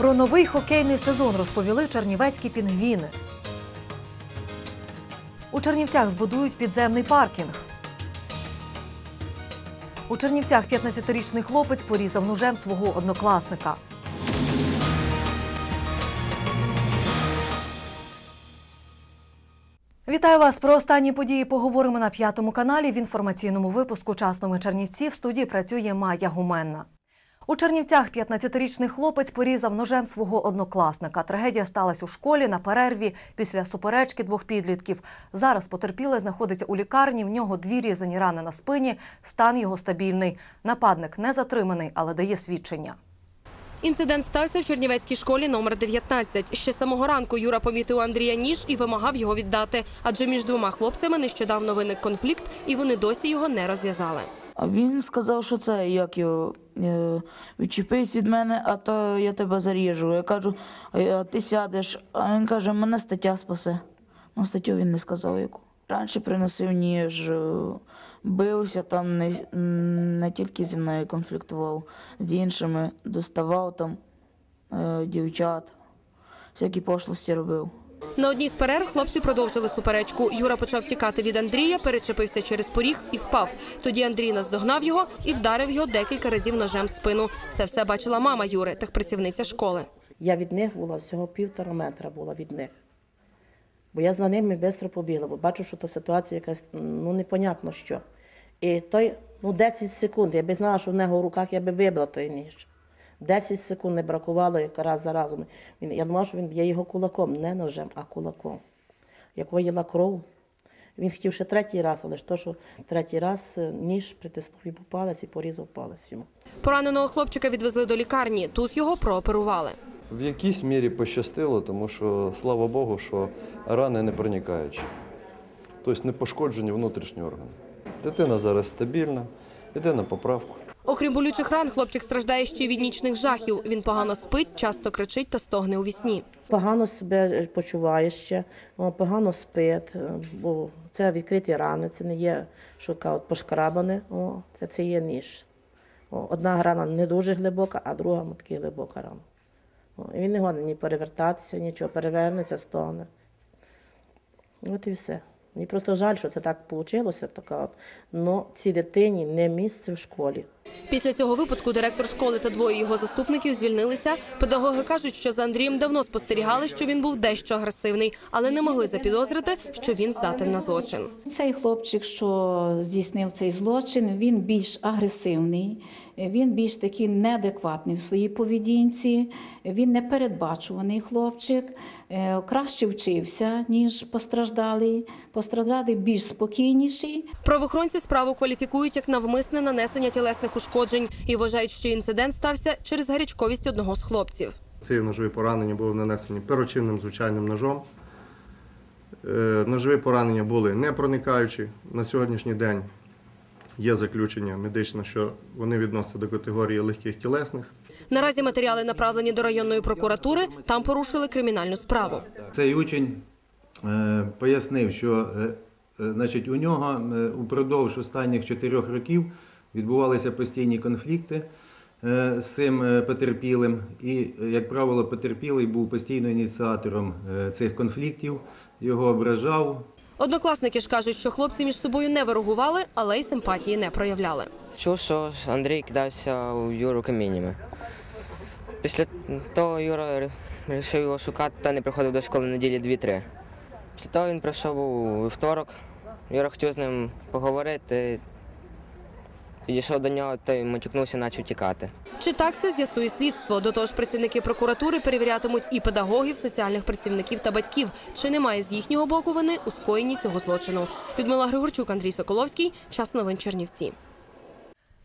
Про новий хокейний сезон розповіли чернівецькі пінгвіни. У Чернівцях збудують підземний паркінг. У Чернівцях 15-річний хлопець порізав ножем свого однокласника. Вітаю вас про останні події. Поговоримо на п'ятому каналі в інформаційному випуску Часними Чернівці. В студії працює Майя Гуменна. У Чернівцях 15-річний хлопець порізав ножем свого однокласника. Трагедія сталася у школі на перерві після суперечки двох підлітків. Зараз потерпілий знаходиться у лікарні. В нього дві різані рани на спині. Стан його стабільний. Нападник не затриманий, але дає свідчення. Інцидент стався в Чернівецькій школі номер 19. Ще самого ранку Юра помітив Андрія ніж і вимагав його віддати. Адже між двома хлопцями нещодавно виник конфлікт, і вони досі його не розв'язали. А він сказав, що це як його відчепись від мене, а то я тебе заріжу. Я кажу, а ти сядеш. А він каже, мене стаття спасе. Ну, статтю він не сказав яку. Раніше приносив ніж, е, бився там не, не тільки зі мною конфліктував, з іншими, доставав там е, дівчат, всякі пошлості робив. На одній з перерв хлопці продовжили суперечку. Юра почав тікати від Андрія, перечепився через поріг і впав. Тоді Андрій наздогнав його і вдарив його декілька разів ножем в спину. Це все бачила мама Юри, техпрацівниця школи. Я від них була всього півтора метра була від них. Бо я за ними швидко побігла, бо бачу, що то ситуація якась, ну, непонятно що. І той, ну, 10 секунд, я б знала, що в нього в руках я би вибила той ніж. 10 секунд не бракувало, як раз за разом. Він, я думала, що він б'є його кулаком, не ножем, а кулаком. Як виїла кров. Він хотів ще третій раз, але ж то, що третій раз е, ніж притиснув йому палець і порізав палець йому. Пораненого хлопчика відвезли до лікарні. Тут його прооперували. В якійсь мірі пощастило, тому що, слава Богу, що рани не проникаючі. Тобто не пошкоджені внутрішні органи. Дитина зараз стабільна, йде на поправку. Окрім болючих ран, хлопчик страждає ще від нічних жахів. Він погано спить, часто кричить та стогне у вісні. Погано себе почуває ще, погано спить, е, бо це відкриті рани, це не є що кажуть, пошкрабане, о, це, це є ніж. Одна рана не дуже глибока, а друга таки глибока рана. І він не годен ні перевертатися, нічого, перевернеться, стогне. От і все. Мені просто жаль, що це так вийшло, така от. Но цій дитині не місце в школі. Після цього випадку директор школи та двоє його заступників звільнилися. Педагоги кажуть, що за Андрієм давно спостерігали, що він був дещо агресивний, але не могли запідозрити, що він здатен на злочин. Цей хлопчик, що здійснив цей злочин, він більш агресивний, він більш такий неадекватний в своїй поведінці, він непередбачуваний хлопчик, е, краще вчився, ніж постраждалий. Постраждалий більш спокійніший. Правоохоронці справу кваліфікують як навмисне нанесення тілесних ушкоджень і вважають, що інцидент стався через гарячковість одного з хлопців. Ці ножові поранення були нанесені перочинним звичайним ножом. Е, Ножові поранення були не проникаючі. На сьогоднішній день є заключення медичне, що вони відносяться до категорії легких тілесних. Наразі матеріали направлені до районної прокуратури. Там порушили кримінальну справу. Цей учень е, пояснив, що е, значить, у нього упродовж останніх чотирьох років відбувалися постійні конфлікти е, з цим е, потерпілим. І, як правило, потерпілий був постійно ініціатором е, цих конфліктів, його ображав, Однокласники ж кажуть, що хлопці між собою не ворогували, але й симпатії не проявляли. Чув, що Андрій кидався у Юру каміннями. Після того Юра вирішив його шукати та не приходив до школи неділі 2-3. Після того він прийшов у вівторок. Юра хотів з ним поговорити. Підійшов до нього, той матюкнувся, наче тікати. Чи так це з'ясує слідство? До того ж, працівники прокуратури перевірятимуть і педагогів, соціальних працівників та батьків, чи немає з їхнього боку вини у скоєнні цього злочину. Людмила Григорчук, Андрій Соколовський. Час новин Чернівці.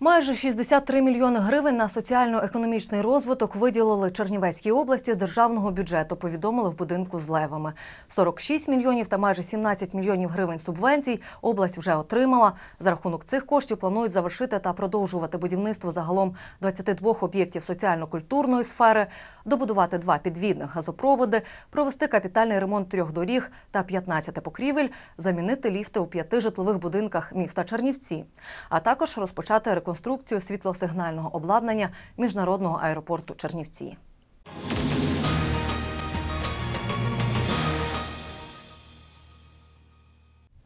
Майже 63 мільйони гривень на соціально-економічний розвиток виділили Чернівецькій області з державного бюджету. Повідомили в будинку з левами. 46 мільйонів та майже 17 мільйонів гривень субвенцій область вже отримала. За рахунок цих коштів планують завершити та продовжувати будівництво загалом 22 об'єктів соціально-культурної сфери, добудувати два підвідних газопроводи, провести капітальний ремонт трьох доріг та 15 покрівель, замінити ліфти у п'яти житлових будинках міста Чернівці, а також розпочати реконструкцію реконструкцію світлосигнального обладнання міжнародного аеропорту Чернівці.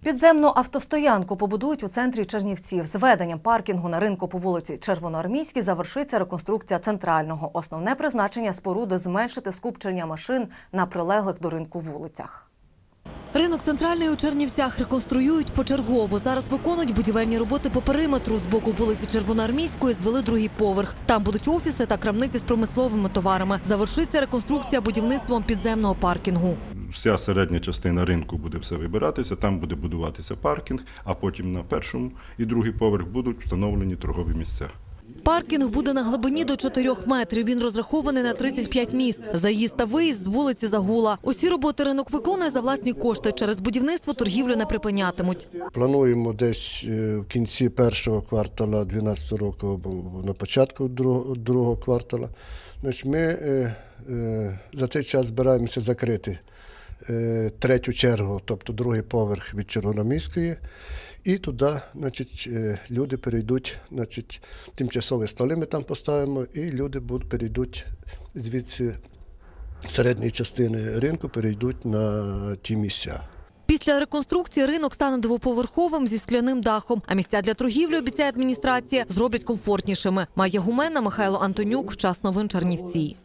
Підземну автостоянку побудують у центрі Чернівців. З веденням паркінгу на ринку по вулиці Червоноармійській завершиться реконструкція центрального. Основне призначення споруди зменшити скупчення машин на прилеглих до ринку вулицях. Ринок центральний у Чернівцях реконструюють почергово. Зараз виконують будівельні роботи по периметру. З боку вулиці Червоноармійської звели другий поверх. Там будуть офіси та крамниці з промисловими товарами. Завершиться реконструкція будівництвом підземного паркінгу. Вся середня частина ринку буде все вибиратися, там буде будуватися паркінг, а потім на першому і другий поверх будуть встановлені торгові місця. Паркінг буде на глибині до 4 метрів. Він розрахований на 35 місць. Заїзд та виїзд з вулиці Загула. Усі роботи ринок виконує за власні кошти. Через будівництво торгівлю не припинятимуть. Плануємо десь е, в кінці першого квартала 2012 року або на початку другого, квартала. Ми е, е, за цей час збираємося закрити третю чергу, тобто другий поверх від Червономіської. І туди значить, е, люди перейдуть, значить, тимчасові столи ми там поставимо, і люди будуть, перейдуть звідси середньої частини ринку, перейдуть на ті місця. Після реконструкції ринок стане двоповерховим зі скляним дахом. А місця для торгівлі, обіцяє адміністрація, зроблять комфортнішими. Має гумена Михайло Антонюк. Час новин Чернівці.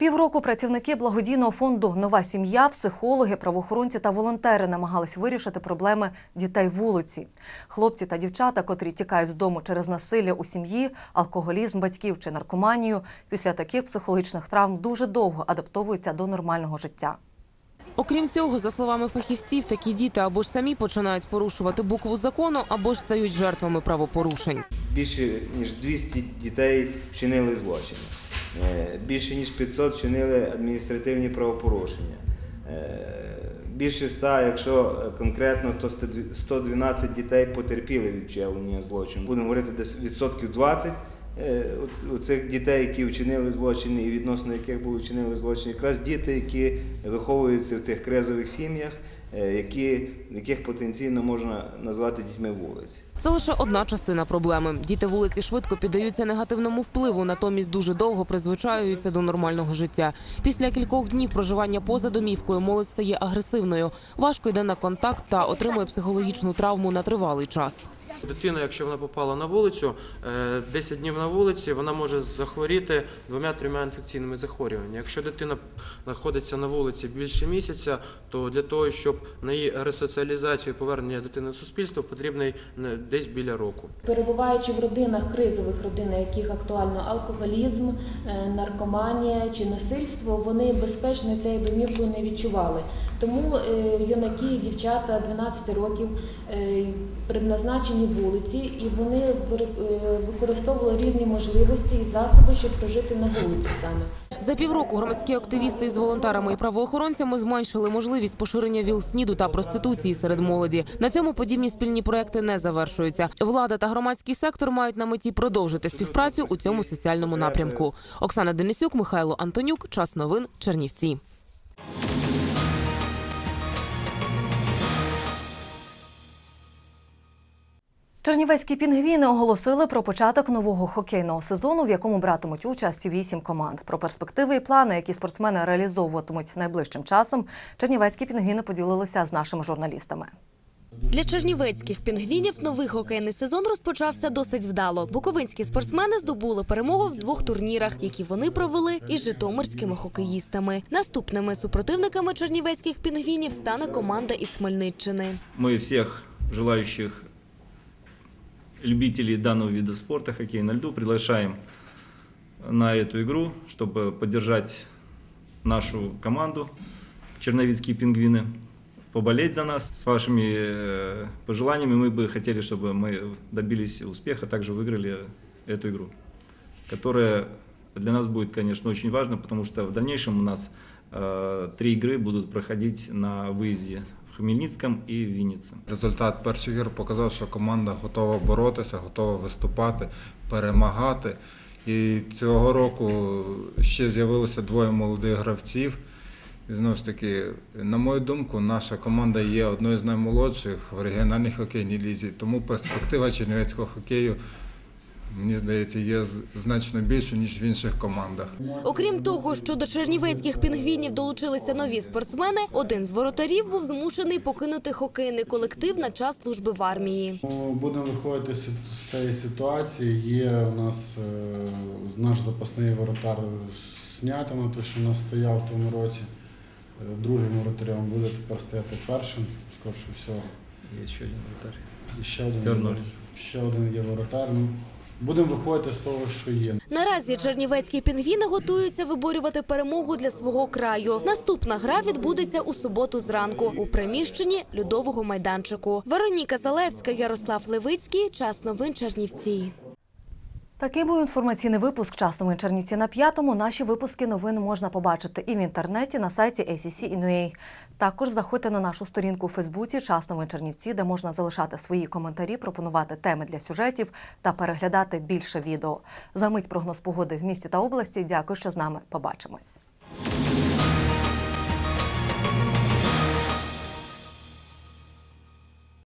Півроку працівники благодійного фонду Нова сім'я, психологи, правоохоронці та волонтери намагались вирішити проблеми дітей вулиці. Хлопці та дівчата, котрі тікають з дому через насилля у сім'ї, алкоголізм батьків чи наркоманію, після таких психологічних травм дуже довго адаптовуються до нормального життя. Окрім цього, за словами фахівців, такі діти або ж самі починають порушувати букву закону, або ж стають жертвами правопорушень. Більше ніж 200 дітей вчинили злочини. Е, Більше ніж 500 вчинили адміністративні правопорушення. Е, Більше 100, якщо конкретно, то 112 дітей потерпіли від вчинення злочину. Будемо говорити десь відсотків 20 е, от- оцих дітей, які вчинили злочини і відносно яких були вчинили злочини, якраз діти, які виховуються в тих кризових сім'ях, які, яких потенційно можна назвати дітьми вулиці. Це лише одна частина проблеми. Діти вулиці швидко піддаються негативному впливу, натомість дуже довго призвичаюються до нормального життя. Після кількох днів проживання поза домівкою молодь стає агресивною, важко йде на контакт та отримує психологічну травму на тривалий час. Дитина, якщо вона попала на вулицю, е, 10 днів на вулиці, вона може захворіти двома-трьома інфекційними захворюваннями. Якщо дитина знаходиться на вулиці більше місяця, то для того, щоб на її ресоціалізацію і повернення дитини в суспільство, потрібно е, десь біля року. Перебуваючи в родинах, кризових родинах, яких актуально алкоголізм, е, наркоманія чи насильство, вони безпечно цією домівкою не відчували. Тому е, юнаки дівчата 12 років е, предназначені вулиці, і вони е, використовували різні можливості і засоби, щоб прожити на вулиці саме. За півроку громадські активісти із волонтерами і правоохоронцями зменшили можливість поширення ВІЛ-СНІДу та проституції серед молоді. На цьому подібні спільні проекти не завершуються. Влада та громадський сектор мають на меті продовжити співпрацю у цьому соціальному напрямку. Оксана Денисюк, Михайло Антонюк. Час новин. Чернівці. Чернівецькі пінгвіни оголосили про початок нового хокейного сезону, в якому братимуть участь вісім команд. Про перспективи і плани, які спортсмени реалізовуватимуть найближчим часом, чернівецькі пінгвіни поділилися з нашими журналістами. Для чернівецьких пінгвінів новий хокейний сезон розпочався досить вдало. Буковинські спортсмени здобули перемогу в двох турнірах, які вони провели із житомирськими хокеїстами. Наступними супротивниками чернівецьких пінгвінів стане команда із Хмельниччини. Мы всех желающих любителей данного вида спорта, хоккей на льду, приглашаем на эту игру, чтобы поддержать нашу команду «Черновицкие пингвины», поболеть за нас. С вашими э, пожеланиями мы бы хотели, чтобы мы добились успеха, также выиграли эту игру, которая для нас будет, конечно, очень важна, потому что в дальнейшем у нас э, три игры будут проходить на выезде в Хмельницком и в Виннице. Результат перших ігор показав, що команда готова боротися, готова виступати, перемагати. І цього року ще з'явилося двоє молодих гравців. І знову ж таки, на мою думку, наша команда є одною з наймолодших в регіональній хокейній лізі. Тому перспектива чернівецького хокею мені здається, є значно більше, ніж в інших командах. Окрім того, що до чернівецьких пінгвінів долучилися нові спортсмени, один з воротарів був змушений покинути хокейний колектив на час служби в армії. Ну, Будемо виходити з цієї ситуації. Є у нас е, наш запасний воротар знятий, той, що у нас стояв в тому році. Е, Другим воротарем буде тепер стояти першим, скорше всього. Є ще один воротар. Ще один, ще один є воротар. Будемо виходити з того, що є. Наразі чернівецькі пінгвіни готуються виборювати перемогу для свого краю. Наступна гра відбудеться у суботу зранку у приміщенні Людового майданчику. Вероніка Залевська, Ярослав Левицький. Час новин Чернівці. Такий був інформаційний випуск часному Чернівці на п'ятому. Наші випуски новин можна побачити і в інтернеті на сайті ACC.NUA. Також заходьте на нашу сторінку у Фейсбуці часному Чернівці, де можна залишати свої коментарі, пропонувати теми для сюжетів та переглядати більше відео. За мить прогноз погоди в місті та області. Дякую, що з нами. Побачимось.